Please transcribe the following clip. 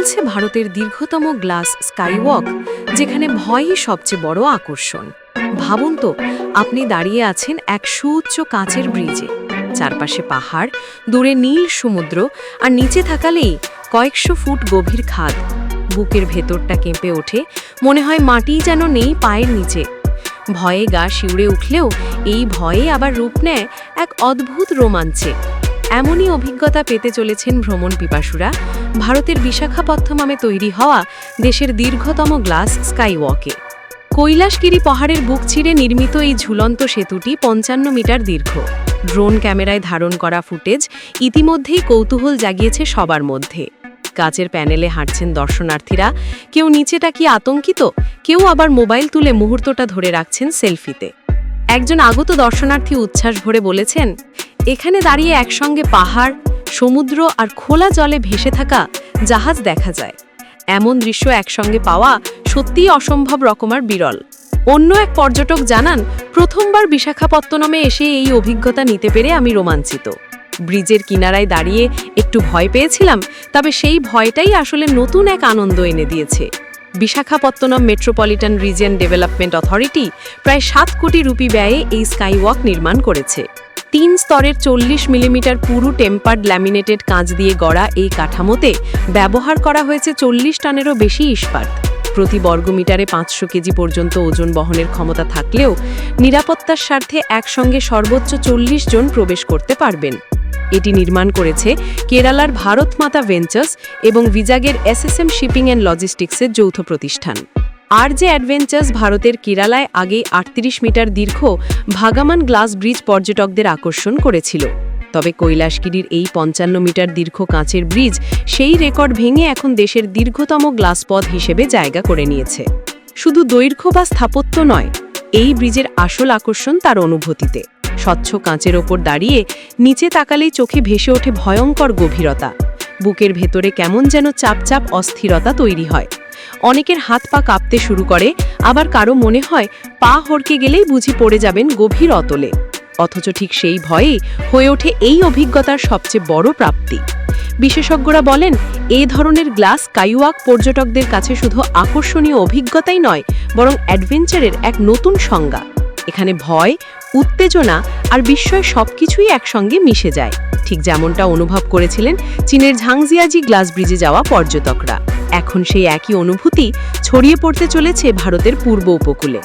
চলছে ভারতের দীর্ঘতম গ্লাস স্কাইওয়াক, যেখানে ভয়ই সবচেয়ে বড় আকর্ষণ। ভাবুন তো, আপনি দাঁড়িয়ে আছেন এক সুউচ্চ কাঁচের ব্রিজে। চারপাশে পাহাড়, দূরে নীল সমুদ্র, আর নিচে থাকালেই কয়েকশো ফুট গভীর খাদ। বুকের ভেতরটা কেঁপে ওঠে, মনে হয় মাটিই যেন নেই পায়ের নিচে। ভয়ে গা শিউড়ে উঠলেও এই ভয়ে আবার রূপ নেয় এক অদ্ভুত রোমাঞ্চে। এমনই অভিজ্ঞতা পেতে চলেছেন ভ্রমণ পিপাসুরা। ভারতের বিশাখাপত্তনমে তৈরি হওয়া দেশের দীর্ঘতম গ্লাস স্কাইওয়াকে। কৈলাসগিরি পাহাড়ের বুক ছিঁড়ে নির্মিত এই ঝুলন্ত সেতুটি পঞ্চান্ন মিটার দীর্ঘ। ড্রোন ক্যামেরায় ধারণ করা ফুটেজ ইতিমধ্যেই কৌতূহল জাগিয়েছে সবার মধ্যে। কাচের প্যানেলে হাঁটছেন দর্শনার্থীরা। কেউ নিচেটা কি আতঙ্কিত? কেউ আবার মোবাইল তুলে মুহূর্তটা ধরে রাখছেন সেলফিতে। একজন আগত দর্শনার্থী উচ্ছ্বাস ভরে বলেছেন এখানে দাঁড়িয়ে একসঙ্গে পাহাড়, সমুদ্র আর খোলা জলে ভেসে থাকা জাহাজ দেখা যায়। এমন দৃশ্য একসঙ্গে পাওয়া সত্যিই অসম্ভব রকমার বিরল। অন্য এক পর্যটক জানান, প্রথমবার বিশাখাপত্তনমে এসে এই অভিজ্ঞতা নিতে পেরে আমি রোমাঞ্চিত। ব্রিজের কিনারায় দাঁড়িয়ে একটু ভয় পেয়েছিলাম, তবে সেই ভয়টাই আসলে নতুন এক আনন্দ এনে দিয়েছে। Visakhapatnam metropolitan region development authority প্রায় সাত কোটি রুপি ব্যয়ে এই স্কাইওয়াক নির্মাণ করেছে। তিন স্তরের চল্লিশ মিলিমিটার পুরু টেম্পার্ড ল্যামিনেটেড কাঁচ দিয়ে গড়া এই কাঠামোতে ব্যবহার করা হয়েছে চল্লিশ টনেরও বেশি ইস্পাত। প্রতি বর্গমিটারে পাঁচশো কেজি পর্যন্ত ওজন বহনের ক্ষমতা থাকলেও নিরাপত্তার স্বার্থে একসঙ্গে সর্বোচ্চ চল্লিশ জন প্রবেশ করতে পারবেন। এটি নির্মাণ করেছে কেরালার ভারত মাতা ভেঞ্চার্স এবং ভিজাগের এসএসএম শিপিং অ্যান্ড লজিস্টিক্সের যৌথ প্রতিষ্ঠান। আর যে অ্যাডভেঞ্চার্স ভারতের কেরালায় আগে আটত্রিশ মিটার দীর্ঘ ভাগামান গ্লাস ব্রিজ পর্যটকদের আকর্ষণ করেছিল। তবে কৈলাসগিরির এই পঞ্চান্ন মিটার দীর্ঘ কাঁচের ব্রিজ সেই রেকর্ড ভেঙে এখন দেশের দীর্ঘতম গ্লাস পথ হিসেবে জায়গা করে নিয়েছে। শুধু দৈর্ঘ্য বা স্থাপত্য নয়, এই ব্রিজের আসল আকর্ষণ তার অনুভূতিতে। স্বচ্ছ কাঁচের ওপর দাঁড়িয়ে নিচে তাকালেই চোখে ভেসে ওঠে ভয়ঙ্কর গভীরতা। বুকের ভেতরে কেমন যেন চাপ চাপ অস্থিরতা তৈরি হয়। অনেকের হাত পা কাঁপতে শুরু করে, আবার কারও মনে হয় পা হড়কে গেলেই বুঝি পড়ে যাবেন গভীর অতলে। অথচ ঠিক সেই ভয়েই হয়ে ওঠে এই অভিজ্ঞতার সবচেয়ে বড় প্রাপ্তি। বিশেষজ্ঞরা বলেন, এ ধরনের গ্লাস কাইওয়াক পর্যটকদের কাছে শুধু আকর্ষণীয় অভিজ্ঞতাই নয়, বরং অ্যাডভেঞ্চারের এক নতুন সংজ্ঞা। এখানে ভয়, উত্তেজনা আর বিস্ময় সবকিছুই একসঙ্গে মিশে যায়। ঠিক যেমনটা অনুভব করেছিলেন চীনের ঝাংজিয়াজি গ্লাস ব্রিজে যাওয়া পর্যটকরা। এখন সেই একই অনুভূতি ছড়িয়ে পড়তে চলেছে ভারতের পূর্ব উপকূলে।